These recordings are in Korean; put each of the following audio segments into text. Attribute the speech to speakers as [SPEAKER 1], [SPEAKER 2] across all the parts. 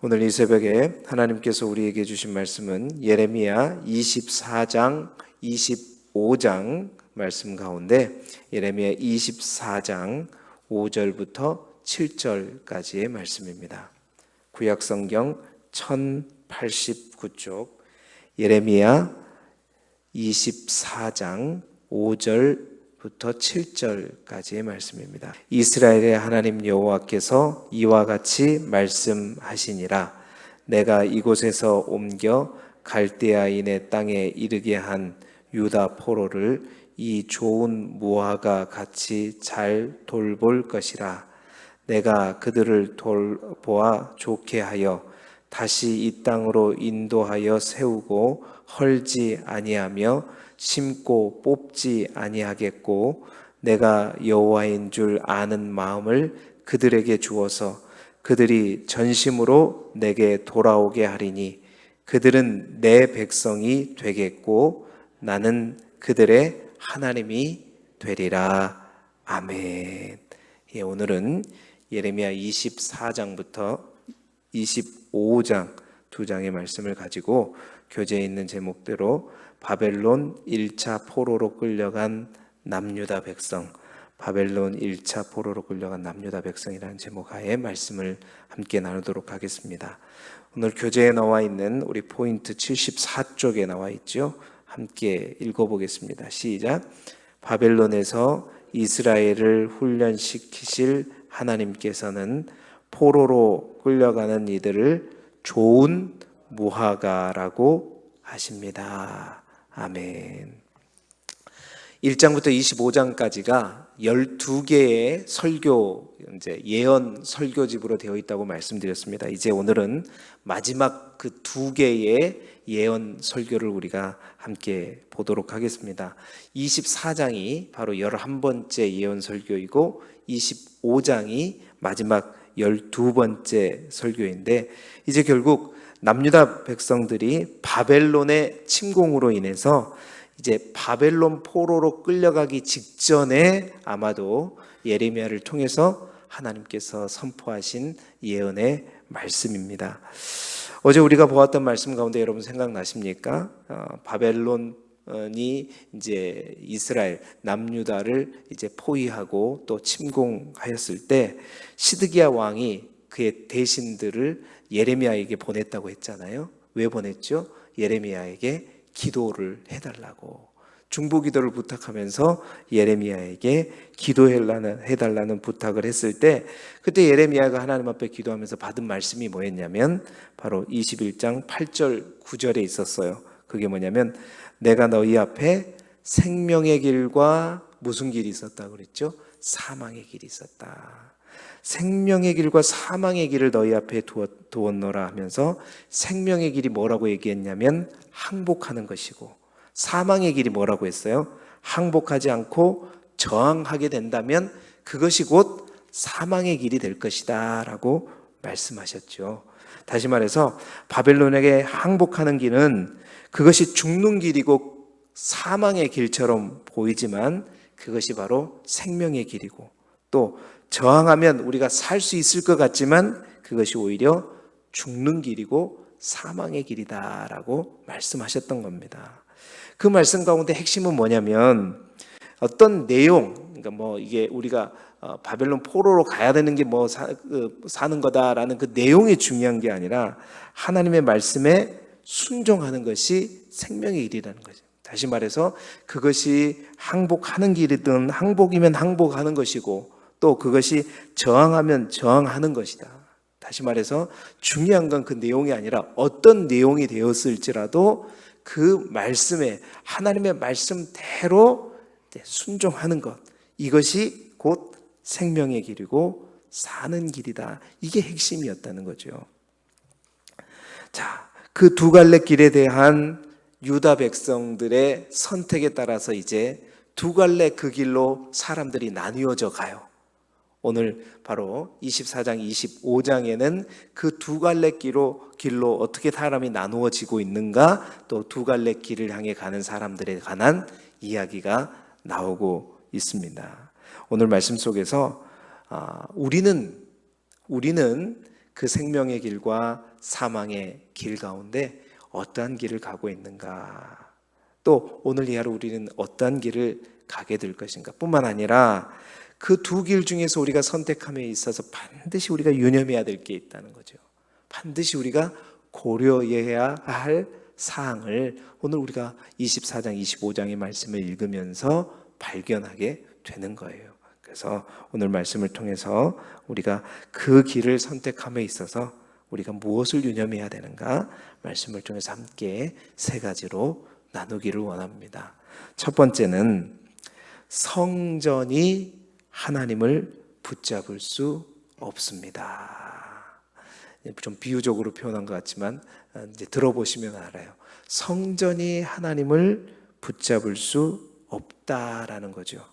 [SPEAKER 1] 오늘 이 새벽에 하나님께서 우리에게 주신 말씀은 예레미야 24장, 25장 말씀 가운데 예레미야 24장 5절부터 7절까지의 말씀입니다. 구약 성경 1089쪽 예레미야 24장 5절 부터 7절까지의 말씀입니다. 이스라엘의 하나님 여호와께서 이와 같이 말씀하시니라 내가 이곳에서 옮겨 갈대아인의 땅에 이르게 한 유다 포로를 이 좋은 무화과 같이 잘 돌볼 것이라 내가 그들을 돌보아 좋게 하여 다시 이 땅으로 인도하여 세우고 헐지 아니하며 심고 뽑지 아니하겠고 내가 여호와인 줄 아는 마음을 그들에게 주어서 그들이 전심으로 내게 돌아오게 하리니 그들은 내 백성이 되겠고 나는 그들의 하나님이 되리라 아멘. 예, 오늘은 예레미야 24장부터 25장 두 장의 말씀을 가지고 교재에 있는 제목대로 바벨론 1차 포로로 끌려간 남유다 백성 바벨론 1차 포로로 끌려간 남유다 백성이라는 제목 하에 말씀을 함께 나누도록 하겠습니다. 오늘 교재에 나와 있는 우리 포인트 74쪽에 나와 있죠. 함께 읽어보겠습니다. 시작. 바벨론에서 이스라엘을 훈련시키실 하나님께서는 포로로 끌려가는 이들을 좋은 무화과라고 하십니다. 아멘. 1장부터 25장까지가 12개의 설교, 이제 예언 설교집으로 되어 있다고 말씀드렸습니다. 이제 오늘은 마지막 그 두 개의 예언 설교를 우리가 함께 보도록 하겠습니다. 24장이 바로 11번째 예언 설교이고 25장이 마지막 12번째 설교인데 이제 결국 남유다 백성들이 바벨론의 침공으로 인해서 이제 바벨론 포로로 끌려가기 직전에 아마도 예레미야를 통해서 하나님께서 선포하신 예언의 말씀입니다. 어제 우리가 보았던 말씀 가운데 여러분 생각나십니까? 어, 바벨론이 이제 이스라엘 남유다를 이제 포위하고 또 침공하였을 때 시드기야 왕이 그의 대신들을 예레미야에게 보냈다고 했잖아요. 왜 보냈죠? 예레미야에게 기도를 해달라고 중보 기도를 부탁하면서 예레미야에게 기도해달라는 해달라는 부탁을 했을 때 그때 예레미야가 하나님 앞에 기도하면서 받은 말씀이 뭐였냐면 바로 21장 8절 9절에 있었어요. 그게 뭐냐면 내가 너희 앞에 생명의 길과 무슨 길이 있었다 그랬죠? 사망의 길이 있었다. 생명의 길과 사망의 길을 너희 앞에 두었노라 하면서 생명의 길이 뭐라고 얘기했냐면 항복하는 것이고 사망의 길이 뭐라고 했어요? 항복하지 않고 저항하게 된다면 그것이 곧 사망의 길이 될 것이다 라고 말씀하셨죠. 다시 말해서 바벨론에게 항복하는 길은 그것이 죽는 길이고 사망의 길처럼 보이지만 그것이 바로 생명의 길이고 또 저항하면 우리가 살 수 있을 것 같지만 그것이 오히려 죽는 길이고 사망의 길이다라고 말씀하셨던 겁니다. 그 말씀 가운데 핵심은 뭐냐면 어떤 내용, 그러니까 뭐 이게 우리가 어, 바벨론 포로로 가야 되는 게뭐 그 사는 거다라는 그 내용이 중요한 게 아니라 하나님의 말씀에 순종하는 것이 생명의 길이라는 거죠. 다시 말해서 그것이 항복하는 길이든 항복이면 항복하는 것이고 또 그것이 저항하면 저항하는 것이다. 다시 말해서 중요한 건 그 내용이 아니라 어떤 내용이 되었을지라도 그 말씀에 하나님의 말씀대로 순종하는 것 이것이 곧 생명의 길이고 사는 길이다. 이게 핵심이었다는 거죠. 자, 그 두 갈래 길에 대한 유다 백성들의 선택에 따라서 이제 두 갈래 그 길로 사람들이 나뉘어져 가요. 오늘 바로 24장, 25장에는 그 두 갈래 길로, 길로 어떻게 사람이 나누어지고 있는가, 또 두 갈래 길을 향해 가는 사람들에 관한 이야기가 나오고 있습니다. 오늘 말씀 속에서 아, 우리는 우리는 그 생명의 길과 사망의 길 가운데 어떠한 길을 가고 있는가? 또 오늘 이 하루 우리는 어떠한 길을 가게 될 것인가? 뿐만 아니라 그 두 길 중에서 우리가 선택함에 있어서 반드시 우리가 유념해야 될 게 있다는 거죠. 반드시 우리가 고려해야 할 사항을 오늘 우리가 24장, 25장의 말씀을 읽으면서 발견하게 되는 거예요. 그래서 오늘 말씀을 통해서 우리가 그 길을 선택함에 있어서 우리가 무엇을 유념해야 되는가 말씀을 통해서 함께 세 가지로 나누기를 원합니다. 첫 번째는 성전이 하나님을 붙잡을 수 없습니다. 좀 비유적으로 표현한 것 같지만 이제 들어보시면 알아요. 성전이 하나님을 붙잡을 수 없다라는 거죠.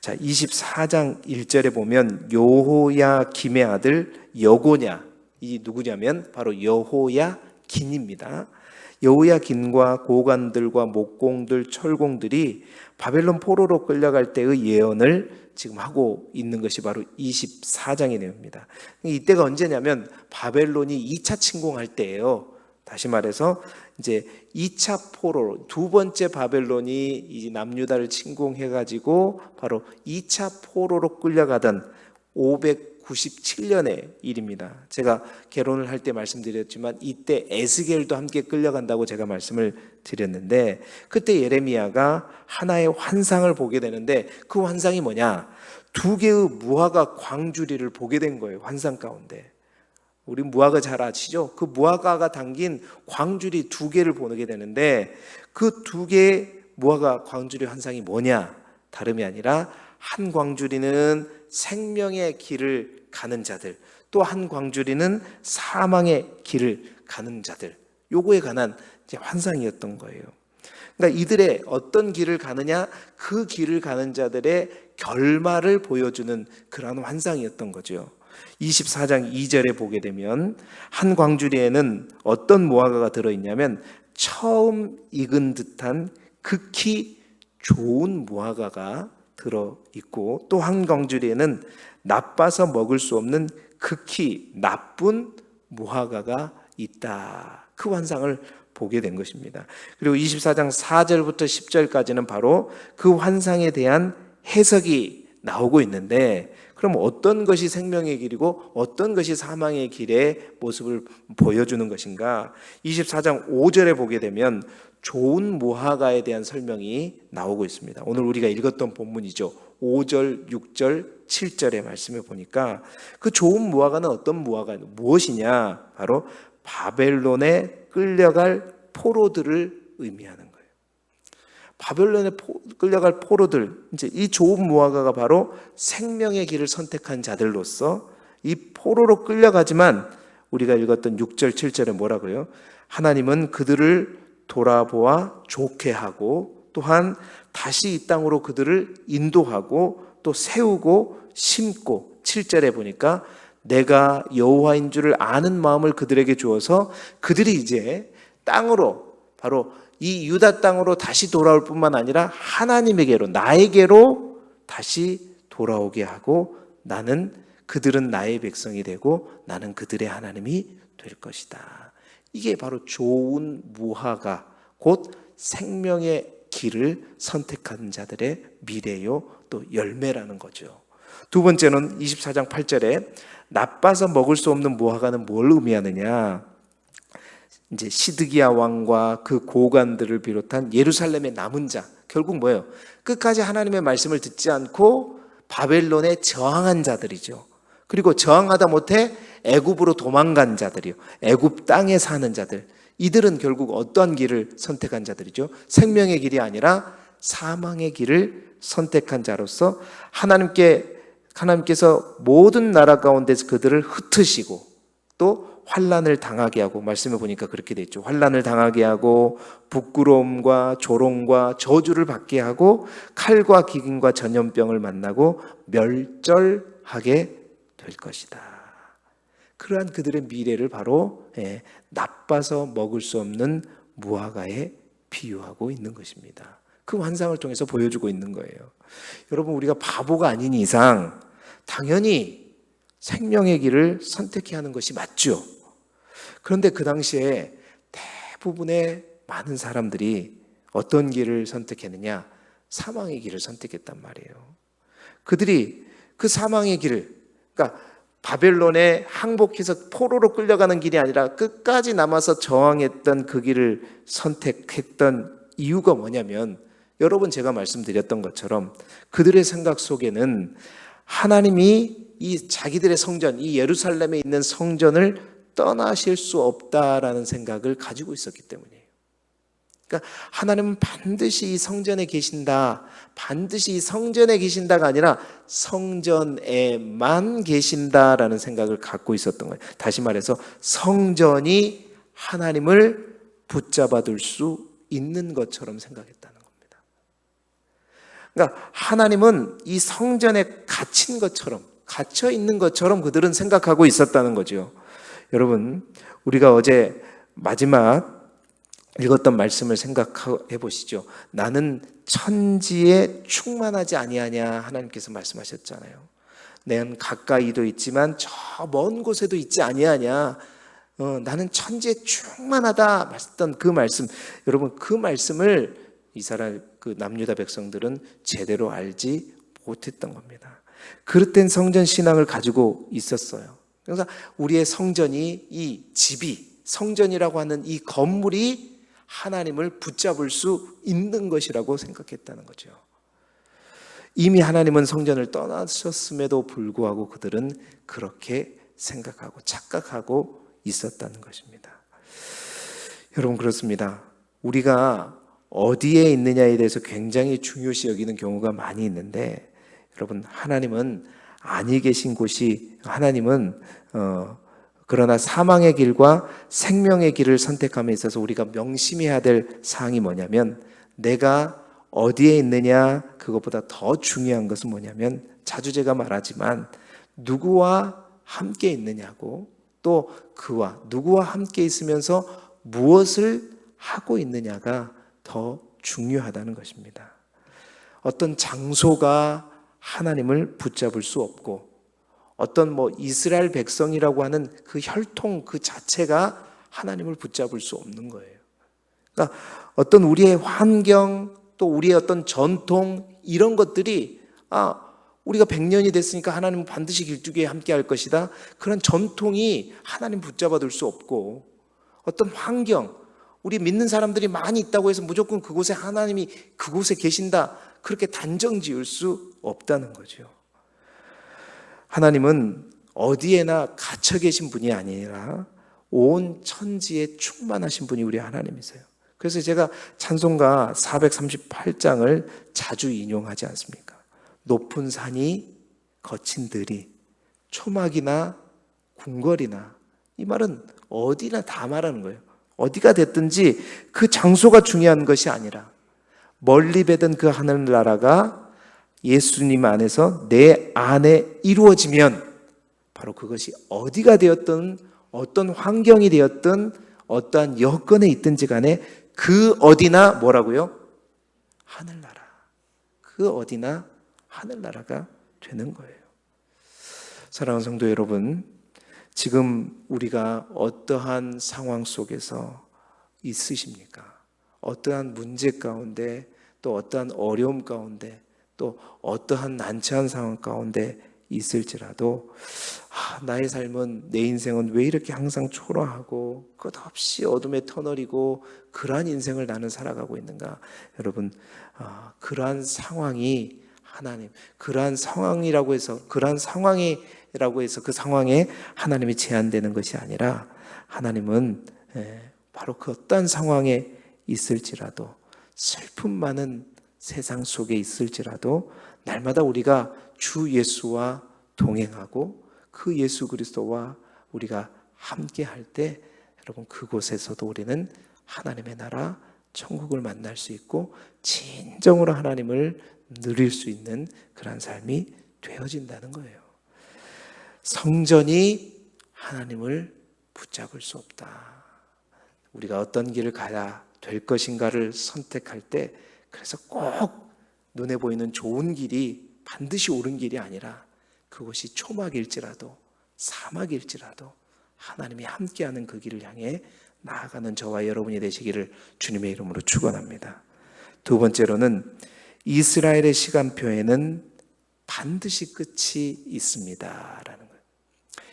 [SPEAKER 1] 자, 24장 1절에 보면 여호야 김의 아들 여고냐 이 누구냐면 바로 여호야 긴입니다. 여호야 긴과 고관들과 목공들 철공들이 바벨론 포로로 끌려갈 때의 예언을 지금 하고 있는 것이 바로 24장의 내용입니다. 이때가 언제냐면 바벨론이 2차 침공할 때예요. 다시 말해서 이제 2차 포로 두 번째 바벨론이 이 남유다를 침공해 가지고 바로 2차 포로로 끌려가던 597년의 일입니다. 제가 개론을 할 때 말씀드렸지만 이때 에스겔도 함께 끌려간다고 제가 말씀을 드렸는데 그때 예레미야가 하나의 환상을 보게 되는데 그 환상이 뭐냐? 두 개의 무화과 광주리를 보게 된 거예요. 환상 가운데. 우리 무화과 잘 아시죠? 그 무화과가 담긴 광주리 두 개를 보게 되는데 그 두 개의 무화과 광주리 환상이 뭐냐? 다름이 아니라 한 광주리는 생명의 길을 가는 자들, 또 한 광주리는 사망의 길을 가는 자들. 요거에 관한 환상이었던 거예요. 그러니까 이들의 어떤 길을 가느냐 그 길을 가는 자들의 결말을 보여주는 그러한 환상이었던 거죠. 24장 2절에 보게 되면 한 광주리에는 어떤 무화과가 들어 있냐면 처음 익은 듯한 극히 좋은 무화과가 들어 있고 또 한 광주리에는 나빠서 먹을 수 없는 극히 나쁜 무화과가 있다. 그 환상을 보게 된 것입니다. 그리고 24장 4절부터 10절까지는 바로 그 환상에 대한 해석이 나오고 있는데 그럼 어떤 것이 생명의 길이고 어떤 것이 사망의 길의 모습을 보여주는 것인가? 24장 5절에 보게 되면 좋은 무화과에 대한 설명이 나오고 있습니다. 오늘 우리가 읽었던 본문이죠. 5절, 6절, 7절의 말씀을 보니까 그 좋은 무화과는 어떤 무화과 무엇이냐? 바로 바벨론에 끌려갈 포로들을 의미하는 거예요. 바벨론에 끌려갈 포로들, 이제 이 좋은 무화과가 바로 생명의 길을 선택한 자들로서 이 포로로 끌려가지만 우리가 읽었던 6절, 7절에 뭐라고요? 하나님은 그들을 돌아보아 좋게 하고 또한 다시 이 땅으로 그들을 인도하고 또 세우고 심고 7절에 보니까 내가 여호와인 줄을 아는 마음을 그들에게 주어서 그들이 이제 땅으로 바로 이 유다 땅으로 다시 돌아올 뿐만 아니라 하나님에게로 나에게로 다시 돌아오게 하고 나는 그들은 나의 백성이 되고 나는 그들의 하나님이 될 것이다. 이게 바로 좋은 무화과 곧 생명의 길을 선택한 자들의 미래요 또 열매라는 거죠. 두 번째는 24장 8절에 나빠서 먹을 수 없는 무화과는 뭘 의미하느냐? 이제 시드기야 왕과 그 고관들을 비롯한 예루살렘의 남은 자 결국 뭐예요? 끝까지 하나님의 말씀을 듣지 않고 바벨론에 저항한 자들이죠. 그리고 저항하다 못해 애굽으로 도망간 자들이요. 애굽 땅에 사는 자들. 이들은 결국 어떠한 길을 선택한 자들이죠? 생명의 길이 아니라 사망의 길을 선택한 자로서 하나님께 하나님께서 모든 나라 가운데서 그들을 흩으시고 또 환란을 당하게 하고 말씀해 보니까 그렇게 됐죠. 환란을 당하게 하고 부끄러움과 조롱과 저주를 받게 하고 칼과 기근과 전염병을 만나고 멸절하게 될 것이다. 그러한 그들의 미래를 바로 예, 나빠서 먹을 수 없는 무화과에 비유하고 있는 것입니다. 그 환상을 통해서 보여주고 있는 거예요. 여러분 우리가 바보가 아닌 이상 당연히 생명의 길을 선택해야 하는 것이 맞죠. 그런데 그 당시에 대부분의 많은 사람들이 어떤 길을 선택했느냐? 사망의 길을 선택했단 말이에요. 그들이 그 사망의 길을, 그러니까 바벨론에 항복해서 포로로 끌려가는 길이 아니라 끝까지 남아서 저항했던 그 길을 선택했던 이유가 뭐냐면 여러분 제가 말씀드렸던 것처럼 그들의 생각 속에는 하나님이 이 자기들의 성전, 이 예루살렘에 있는 성전을 떠나실 수 없다라는 생각을 가지고 있었기 때문이에요. 그러니까 하나님은 반드시 이 성전에 계신다. 반드시 이 성전에 계신다가 아니라 성전에만 계신다라는 생각을 갖고 있었던 거예요. 다시 말해서 성전이 하나님을 붙잡아 둘 수 있는 것처럼 생각했다는 겁니다. 그러니까 하나님은 이 성전에 갇힌 것처럼 갇혀 있는 것처럼 그들은 생각하고 있었다는 거죠. 여러분, 우리가 어제 마지막 읽었던 말씀을 생각해 보시죠. 나는 천지에 충만하지 아니하냐 하나님께서 말씀하셨잖아요. 내는 가까이도 있지만 저 먼 곳에도 있지 아니하냐. 어, 나는 천지에 충만하다 말했던 그 말씀. 여러분 그 말씀을 이스라엘 그 남유다 백성들은 제대로 알지 못했던 겁니다. 그릇된 성전 신앙을 가지고 있었어요. 그래서 우리의 성전이 이 집이 성전이라고 하는 이 건물이 하나님을 붙잡을 수 있는 것이라고 생각했다는 거죠. 이미 하나님은 성전을 떠나셨음에도 불구하고 그들은 그렇게 생각하고 착각하고 있었다는 것입니다. 여러분 그렇습니다. 우리가 어디에 있느냐에 대해서 굉장히 중요시 여기는 경우가 많이 있는데 여러분 하나님은 아니 계신 곳이 하나님은 어, 그러나 사망의 길과 생명의 길을 선택함에 있어서 우리가 명심해야 될 사항이 뭐냐면 내가 어디에 있느냐 그것보다 더 중요한 것은 뭐냐면 자주 제가 말하지만 누구와 함께 있느냐고 또 그와 누구와 함께 있으면서 무엇을 하고 있느냐가 더 중요하다는 것입니다. 어떤 장소가 하나님을 붙잡을 수 없고 어떤 뭐 이스라엘 백성이라고 하는 그 혈통 그 자체가 하나님을 붙잡을 수 없는 거예요. 그러니까 어떤 우리의 환경 또 우리의 어떤 전통 이런 것들이 아 우리가 100년이 됐으니까 하나님은 반드시 길쭉에 함께 할 것이다. 그런 전통이 하나님 붙잡아 둘 수 없고 어떤 환경 우리 믿는 사람들이 많이 있다고 해서 무조건 그곳에 하나님이 그곳에 계신다. 그렇게 단정 지을 수 없다는 거죠. 하나님은 어디에나 갇혀 계신 분이 아니라 온 천지에 충만하신 분이 우리 하나님이세요. 그래서 제가 찬송가 438장을 자주 인용하지 않습니까? 높은 산이 거친 들이 초막이나 궁궐이나 이 말은 어디나 다 말하는 거예요. 어디가 됐든지 그 장소가 중요한 것이 아니라 멀리 배던 그 하늘나라가 예수님 안에서 내 안에 이루어지면 바로 그것이 어디가 되었든 어떤 환경이 되었든 어떠한 여건에 있든지 간에 그 어디나 뭐라고요? 하늘나라. 그 어디나 하늘나라가 되는 거예요. 사랑하는 성도 여러분, 지금 우리가 어떠한 상황 속에서 있으십니까? 어떠한 문제 가운데 또 어떠한 어려움 가운데 또 어떠한 난처한 상황 가운데 있을지라도 아, 나의 삶은 내 인생은 왜 이렇게 항상 초라하고 끝없이 어둠의 터널이고 그러한 인생을 나는 살아가고 있는가? 여러분 아, 그러한 상황이 하나님 그러한 상황이라고 해서 그러한 상황이라고 해서 그 상황에 하나님이 제한되는 것이 아니라 하나님은 예, 바로 그 어떤 상황에 있을지라도 슬픔 많은 세상 속에 있을지라도 날마다 우리가 주 예수와 동행하고 그 예수 그리스도와 우리가 함께 할 때 여러분 그곳에서도 우리는 하나님의 나라 천국을 만날 수 있고 진정으로 하나님을 누릴 수 있는 그러한 삶이 되어진다는 거예요. 성전이 하나님을 붙잡을 수 없다. 우리가 어떤 길을 가야 될 것인가를 선택할 때 그래서 꼭 눈에 보이는 좋은 길이 반드시 옳은 길이 아니라 그것이 초막일지라도 사막일지라도 하나님이 함께하는 그 길을 향해 나아가는 저와 여러분이 되시기를 주님의 이름으로 축원합니다. 두 번째로는 이스라엘의 시간표에는 반드시 끝이 있습니다라는 거예요.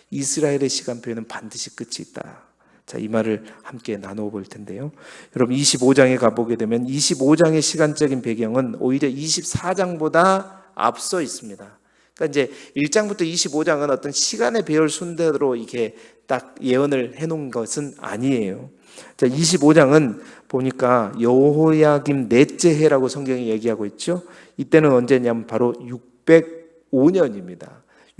[SPEAKER 1] 이스라엘의 시간표에는 반드시 끝이 있다. 자, 이 말을 함께 나누어 볼 텐데요. 여러분 25장에 가보게 되면 25장의 시간적인 배경은 오히려 24장보다 앞서 있습니다. 그러니까 이제 1장부터 25장은 어떤 시간의 배열 순대로 이렇게 딱 예언을 해 놓은 것은 아니에요. 자, 25장은 보니까 여호야김 넷째 해라고 성경이 얘기하고 있죠. 이때는 언제냐면 바로 605년입니다.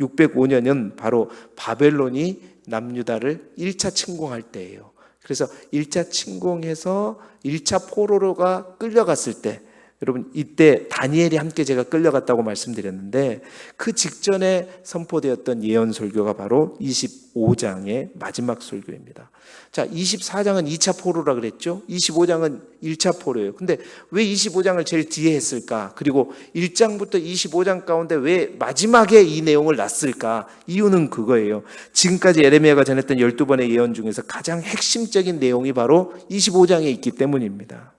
[SPEAKER 1] 605년은 바로 바벨론이 남유다를 1차 침공할 때예요. 그래서 1차 침공해서 1차 포로로가 끌려갔을 때 여러분 이때 다니엘이 함께 제가 끌려갔다고 말씀드렸는데 그 직전에 선포되었던 예언 설교가 바로 25장의 마지막 설교입니다. 자, 24장은 2차 포로라 그랬죠. 25장은 1차 포로예요. 근데 왜 25장을 제일 뒤에 했을까? 그리고 1장부터 25장 가운데 왜 마지막에 이 내용을 놨을까? 이유는 그거예요. 지금까지 에레미야가 전했던 12번의 예언 중에서 가장 핵심적인 내용이 바로 25장에 있기 때문입니다.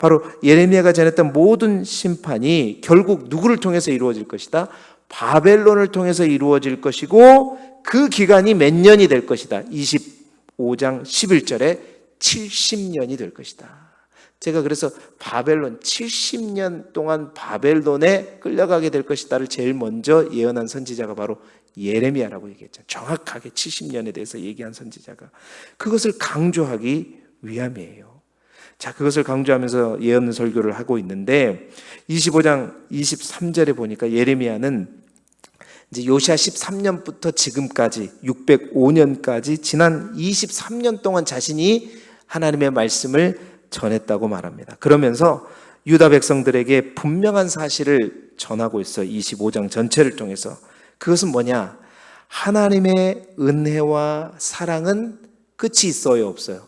[SPEAKER 1] 바로 예레미야가 전했던 모든 심판이 결국 누구를 통해서 이루어질 것이다? 바벨론을 통해서 이루어질 것이고 그 기간이 몇 년이 될 것이다. 25장 11절에 70년이 될 것이다. 제가 그래서 바벨론 70년 동안 바벨론에 끌려가게 될 것이다를 제일 먼저 예언한 선지자가 바로 예레미야라고 얘기했죠. 정확하게 70년에 대해서 얘기한 선지자가 그것을 강조하기 위함이에요. 자, 그것을 강조하면서 예언 설교를 하고 있는데 25장 23절에 보니까 예레미야는 이제 요시아 13년부터 지금까지 605년까지 지난 23년 동안 자신이 하나님의 말씀을 전했다고 말합니다. 그러면서 유다 백성들에게 분명한 사실을 전하고 있어 25장 전체를 통해서 그것은 뭐냐? 하나님의 은혜와 사랑은 끝이 있어요, 없어요?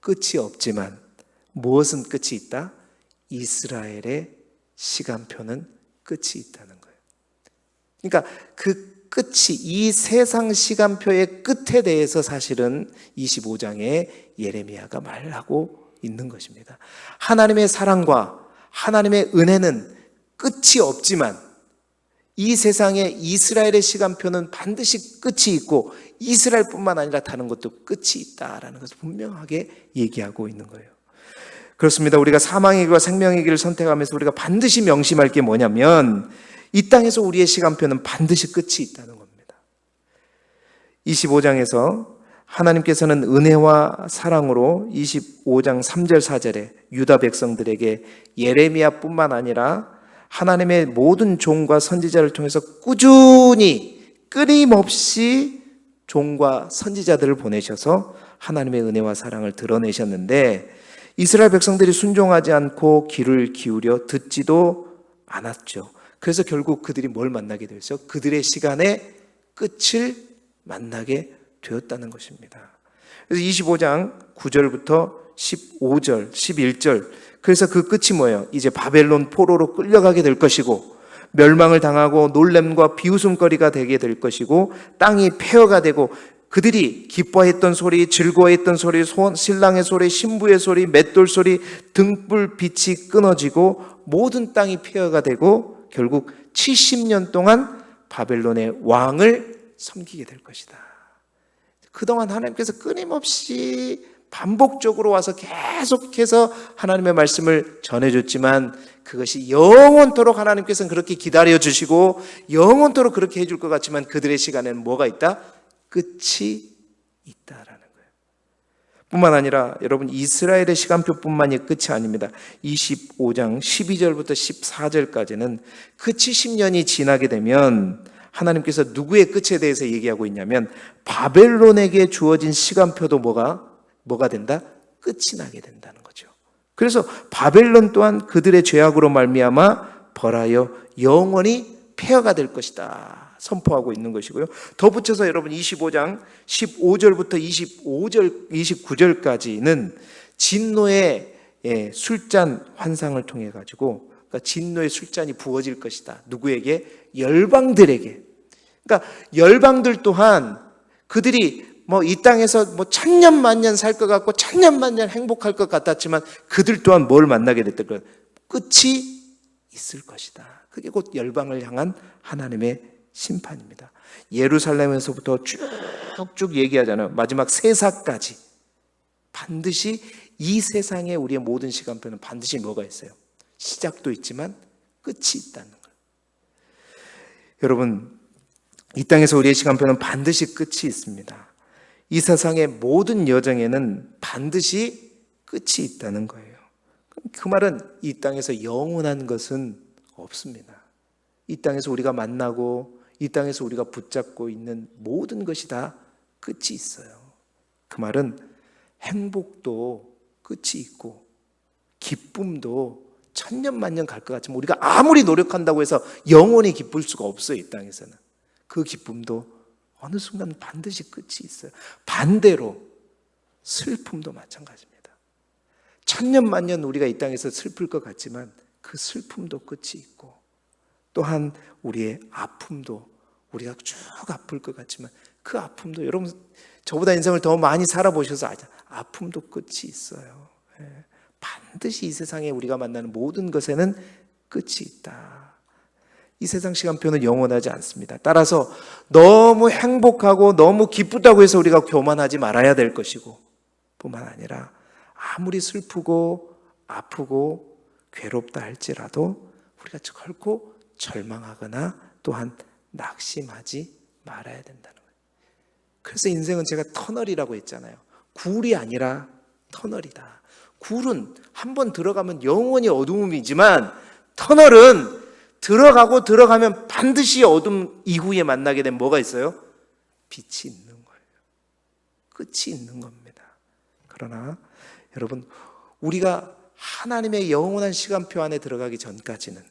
[SPEAKER 1] 끝이 없지만 무엇은 끝이 있다? 이스라엘의 시간표는 끝이 있다는 거예요. 그러니까 그 끝이 이 세상 시간표의 끝에 대해서 사실은 25장에 예레미야가 말하고 있는 것입니다. 하나님의 사랑과 하나님의 은혜는 끝이 없지만 이 세상에 이스라엘의 시간표는 반드시 끝이 있고 이스라엘뿐만 아니라 다른 것도 끝이 있다라는 것을 분명하게 얘기하고 있는 거예요. 그렇습니다. 우리가 사망의 길과 생명의 길을 선택하면서 우리가 반드시 명심할 게 뭐냐면 이 땅에서 우리의 시간표는 반드시 끝이 있다는 겁니다. 25장에서 하나님께서는 은혜와 사랑으로 25장 3절 4절에 유다 백성들에게 예레미야뿐만 아니라 하나님의 모든 종과 선지자를 통해서 꾸준히 끊임없이 종과 선지자들을 보내셔서 하나님의 은혜와 사랑을 드러내셨는데 이스라엘 백성들이 순종하지 않고 귀를 기울여 듣지도 않았죠. 그래서 결국 그들이 뭘 만나게 되었어? 그들의 시간의 끝을 만나게 되었다는 것입니다. 그래서 25장 9절부터 15절, 11절. 그래서 그 끝이 뭐예요? 이제 바벨론 포로로 끌려가게 될 것이고 멸망을 당하고 놀램과 비웃음거리가 되게 될 것이고 땅이 폐허가 되고 그들이 기뻐했던 소리, 즐거워했던 소리, 신랑의 소리, 신부의 소리, 맷돌 소리, 등불 빛이 끊어지고 모든 땅이 폐허가 되고 결국 70년 동안 바벨론의 왕을 섬기게 될 것이다. 그동안 하나님께서 끊임없이 반복적으로 와서 계속해서 하나님의 말씀을 전해줬지만 그것이 영원토록 하나님께서는 그렇게 기다려 주시고 영원토록 그렇게 해줄 것 같지만 그들의 시간에는 뭐가 있다? 끝이 있다라는 거예요. 뿐만 아니라 여러분 이스라엘의 시간표뿐만이 끝이 아닙니다. 25장 12절부터 14절까지는 그 70년이 지나게 되면 하나님께서 누구의 끝에 대해서 얘기하고 있냐면 바벨론에게 주어진 시간표도 뭐가 뭐가 된다? 끝이 나게 된다는 거죠. 그래서 바벨론 또한 그들의 죄악으로 말미암아 벌하여 영원히 폐허가 될 것이다. 선포하고 있는 것이고요. 덧붙여서 여러분 25장 15절부터 25절 29절까지는 진노의 예, 술잔 환상을 통해 가지고 그러니까 진노의 술잔이 부어질 것이다. 누구에게? 열방들에게. 그러니까 열방들 또한 그들이 뭐 이 땅에서 뭐 천년 만년 살 것 같고 천년 만년 행복할 것 같았지만 그들 또한 뭘 만나게 됐던. 끝이 있을 것이다. 그게 곧 열방을 향한 하나님의 심판입니다. 예루살렘에서부터 쭉쭉 얘기하잖아요. 마지막 세사까지 반드시 이 세상에 우리의 모든 시간표는 반드시 뭐가 있어요? 시작도 있지만 끝이 있다는 거예요. 여러분, 이 땅에서 우리의 시간표는 반드시 끝이 있습니다. 이 세상의 모든 여정에는 반드시 끝이 있다는 거예요. 그 말은 이 땅에서 영원한 것은 없습니다. 이 땅에서 우리가 만나고 이 땅에서 우리가 붙잡고 있는 모든 것이 다 끝이 있어요. 그 말은 행복도 끝이 있고 기쁨도 천년 만년 갈 것 같지만 우리가 아무리 노력한다고 해서 영원히 기쁠 수가 없어요. 이 땅에서는. 그 기쁨도 어느 순간 반드시 끝이 있어요. 반대로 슬픔도 마찬가지입니다. 천년 만년 우리가 이 땅에서 슬플 것 같지만 그 슬픔도 끝이 있고 또한 우리의 아픔도 우리가 쭉 아플 것 같지만 그 아픔도 여러분 저보다 인생을 더 많이 살아보셔서 아죠. 아픔도 끝이 있어요. 예. 반드시 이 세상에 우리가 만나는 모든 것에는 끝이 있다. 이 세상 시간표는 영원하지 않습니다. 따라서 너무 행복하고 너무 기쁘다고 해서 우리가 교만하지 말아야 될 것이고 뿐만 아니라 아무리 슬프고 아프고 괴롭다 할지라도 우리가 결코 절망하거나 또한 낙심하지 말아야 된다는 거예요. 그래서 인생은 제가 터널이라고 했잖아요. 굴이 아니라 터널이다. 굴은 한 번 들어가면 영원히 어두움이지만 터널은 들어가고 들어가면 반드시 어둠 이후에 만나게 된 뭐가 있어요? 빛이 있는 거예요. 끝이 있는 겁니다. 그러나 여러분 우리가 하나님의 영원한 시간표 안에 들어가기 전까지는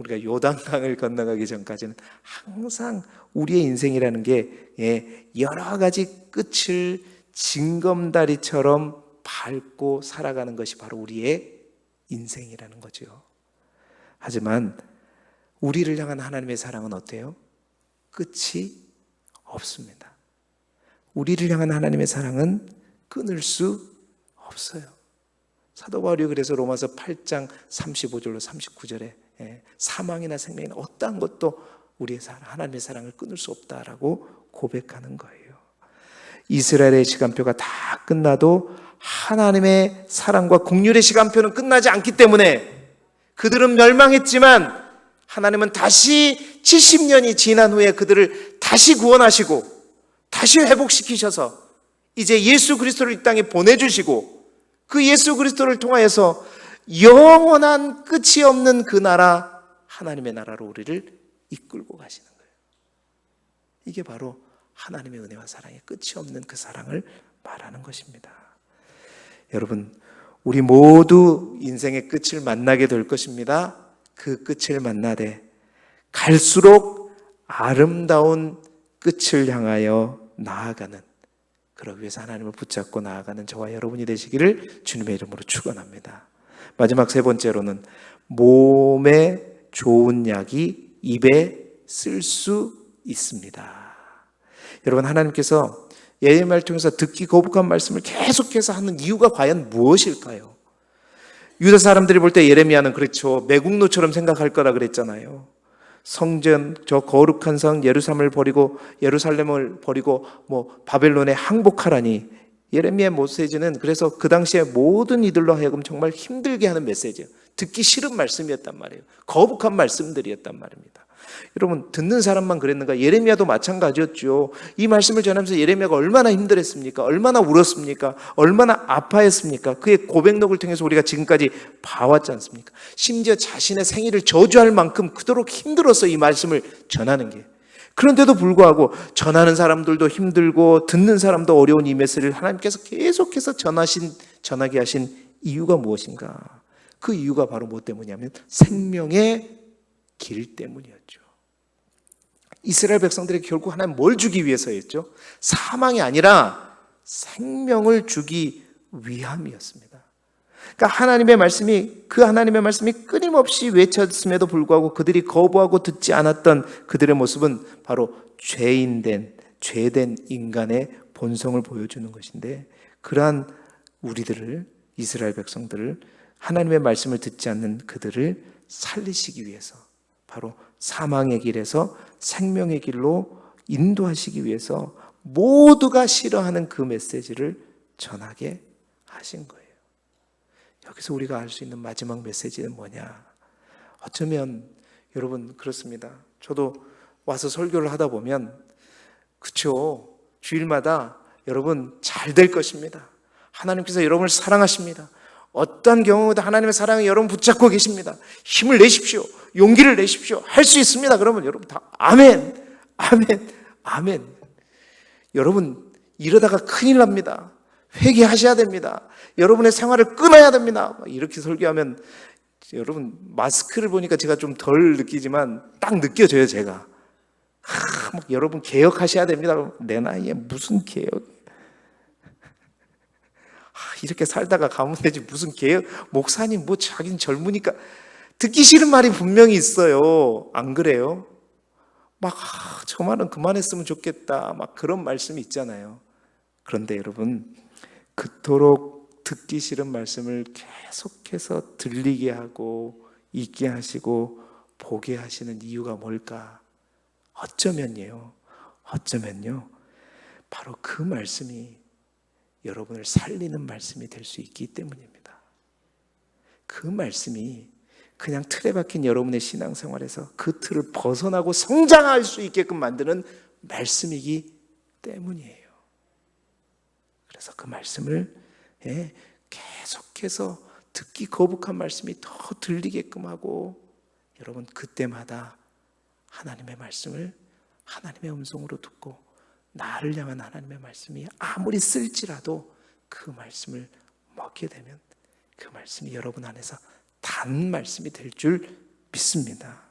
[SPEAKER 1] 우리가 요단강을 건너가기 전까지는 항상 우리의 인생이라는 게 예, 여러 가지 끝을 징검다리처럼 밟고 살아가는 것이 바로 우리의 인생이라는 거죠. 하지만 우리를 향한 하나님의 사랑은 어때요? 끝이 없습니다. 우리를 향한 하나님의 사랑은 끊을 수 없어요. 사도 바울이 그래서 로마서 8장 35절로 39절에 예, 사망이나 생명이나 어떠한 것도 우리의 사랑, 하나님의 사랑을 끊을 수 없다라고 고백하는 거예요. 이스라엘의 시간표가 다 끝나도 하나님의 사랑과 국률의 시간표는 끝나지 않기 때문에 그들은 멸망했지만 하나님은 다시 70년이 지난 후에 그들을 다시 구원하시고 다시 회복시키셔서 이제 예수 그리스도를 이 땅에 보내주시고 그 예수 그리스도를 통하여서 영원한 끝이 없는 그 나라, 하나님의 나라로 우리를 이끌고 가시는 거예요. 이게 바로 하나님의 은혜와 사랑의 끝이 없는 그 사랑을 말하는 것입니다. 여러분, 우리 모두 인생의 끝을 만나게 될 것입니다. 그 끝을 만나되 갈수록 아름다운 끝을 향하여 나아가는 그러기 위해서 하나님을 붙잡고 나아가는 저와 여러분이 되시기를 주님의 이름으로 축원합니다. 마지막 세 번째로는 몸에 좋은 약이 입에 쓸 수 있습니다. 여러분 하나님께서 예레미야를 통해서 듣기 거북한 말씀을 계속해서 하는 이유가 과연 무엇일까요? 유다 사람들이 볼 때 예레미야는 그렇죠. 매국노처럼 생각할 거라 그랬잖아요. 성전 저 거룩한 성 예루살렘을 버리고 예루살렘을 버리고 뭐 바벨론에 항복하라니 예레미야 메시지는 그래서 그 당시에 모든 이들로 하여금 정말 힘들게 하는 메시지예요. 듣기 싫은 말씀이었단 말이에요. 거북한 말씀들이었단 말입니다. 여러분 듣는 사람만 그랬는가? 예레미야도 마찬가지였죠. 이 말씀을 전하면서 예레미야가 얼마나 힘들었습니까? 얼마나 울었습니까? 얼마나 아파했습니까? 그의 고백록을 통해서 우리가 지금까지 봐왔지 않습니까? 심지어 자신의 생일을 저주할 만큼 그토록 힘들어서 이 말씀을 전하는 게 그런데도 불구하고 전하는 사람들도 힘들고 듣는 사람도 어려운 이 메시지를 하나님께서 계속해서 전하신 전하게 하신 이유가 무엇인가? 그 이유가 바로 뭐 때문이냐면 생명의 길 때문이었죠. 이스라엘 백성들에게 결국 하나님 뭘 주기 위해서였죠? 사망이 아니라 생명을 주기 위함이었습니다. 그러니까 하나님의 말씀이 그 하나님의 말씀이 끊임없이 외쳤음에도 불구하고 그들이 거부하고 듣지 않았던 그들의 모습은 바로 죄인된 죄된 인간의 본성을 보여주는 것인데 그러한 우리들을 이스라엘 백성들을 하나님의 말씀을 듣지 않는 그들을 살리시기 위해서 바로 사망의 길에서 생명의 길로 인도하시기 위해서 모두가 싫어하는 그 메시지를 전하게 하신 거예요. 여기서 우리가 알 수 있는 마지막 메시지는 뭐냐? 어쩌면 여러분 그렇습니다. 저도 와서 설교를 하다 보면 그쵸 주일마다 여러분 잘 될 것입니다. 하나님께서 여러분을 사랑하십니다. 어떤 경우도 하나님의 사랑이 여러분 붙잡고 계십니다. 힘을 내십시오. 용기를 내십시오. 할 수 있습니다. 그러면 여러분 다 아멘, 아멘, 아멘. 여러분 이러다가 큰일 납니다. 회개하셔야 됩니다. 여러분의 생활을 끊어야 됩니다. 막 이렇게 설교하면 여러분 마스크를 보니까 제가 좀 덜 느끼지만 딱 느껴져요 제가. 하, 막 여러분 개혁하셔야 됩니다. 내 나이에 무슨 개혁? 하, 이렇게 살다가 가면 되지 무슨 개혁? 목사님 뭐 자기는 젊으니까 듣기 싫은 말이 분명히 있어요. 안 그래요? 막, 아, 저 말은 그만했으면 좋겠다. 막 그런 말씀이 있잖아요. 그런데 여러분, 그토록 듣기 싫은 말씀을 계속해서 들리게 하고, 있게 하시고, 보게 하시는 이유가 뭘까? 어쩌면요. 어쩌면요. 바로 그 말씀이 여러분을 살리는 말씀이 될 수 있기 때문입니다. 그 말씀이 그냥 틀에 박힌 여러분의 신앙생활에서 그 틀을 벗어나고 성장할 수 있게끔 만드는 말씀이기 때문이에요. 그래서 그 말씀을 예, 계속해서 듣기 거북한 말씀이 더 들리게끔 하고 여러분 그때마다 하나님의 말씀을 하나님의 음성으로 듣고 나를 향한 하나님의 말씀이 아무리 쓸지라도 그 말씀을 먹게 되면 그 말씀이 여러분 안에서 단 말씀이 될 줄 믿습니다.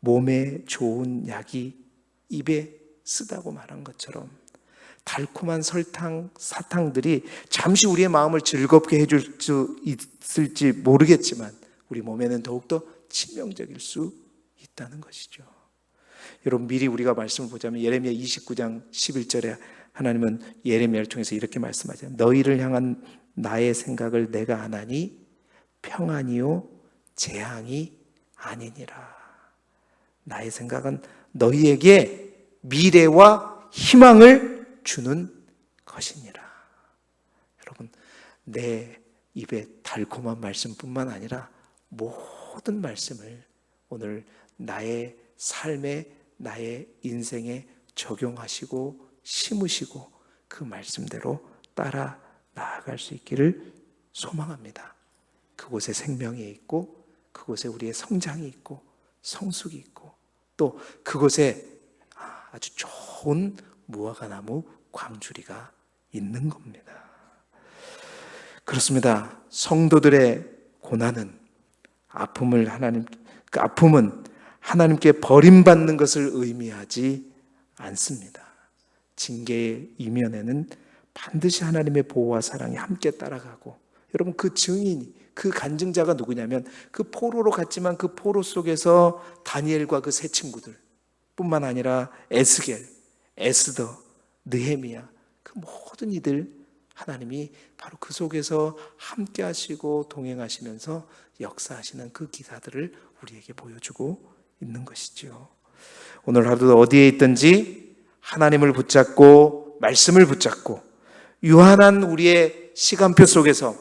[SPEAKER 1] 몸에 좋은 약이 입에 쓰다고 말한 것처럼 달콤한 설탕, 사탕들이 잠시 우리의 마음을 즐겁게 해줄 수 있을지 모르겠지만 우리 몸에는 더욱더 치명적일 수 있다는 것이죠. 여러분 미리 우리가 말씀을 보자면 예레미야 29장 11절에 하나님은 예레미야를 통해서 이렇게 말씀하잖아요. 너희를 향한 나의 생각을 내가 아나니 평안이요 재앙이 아니니라. 나의 생각은 너희에게 미래와 희망을 주는 것이니라. 여러분 내 입에 달콤한 말씀뿐만 아니라 모든 말씀을 오늘 나의 삶에 나의 인생에 적용하시고 심으시고 그 말씀대로 따라 나아갈 수 있기를 소망합니다. 그곳에 생명이 있고 그곳에 우리의 성장이 있고 성숙이 있고 또 그곳에 아주 좋은 무화과나무 광주리가 있는 겁니다. 그렇습니다. 성도들의 고난은 아픔을 하나님 그 아픔은 하나님께 버림받는 것을 의미하지 않습니다. 징계의 이면에는 반드시 하나님의 보호와 사랑이 함께 따라가고 여러분 그 증인이 그 간증자가 누구냐면 그 포로로 갔지만 그 포로 속에서 다니엘과 그 세 친구들 뿐만 아니라 에스겔, 에스더, 느헤미야 그 모든 이들 하나님이 바로 그 속에서 함께 하시고 동행하시면서 역사하시는 그 기사들을 우리에게 보여주고 있는 것이죠. 오늘 하루도 어디에 있든지 하나님을 붙잡고 말씀을 붙잡고 유한한 우리의 시간표 속에서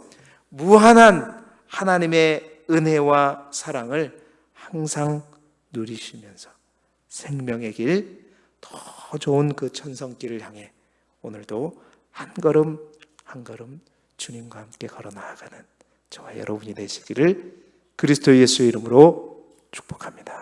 [SPEAKER 1] 무한한 하나님의 은혜와 사랑을 항상 누리시면서 생명의 길, 더 좋은 그 천성길을 향해 오늘도 한 걸음 한 걸음 주님과 함께 걸어 나아가는 저와 여러분이 되시기를 그리스도 예수의 이름으로 축복합니다.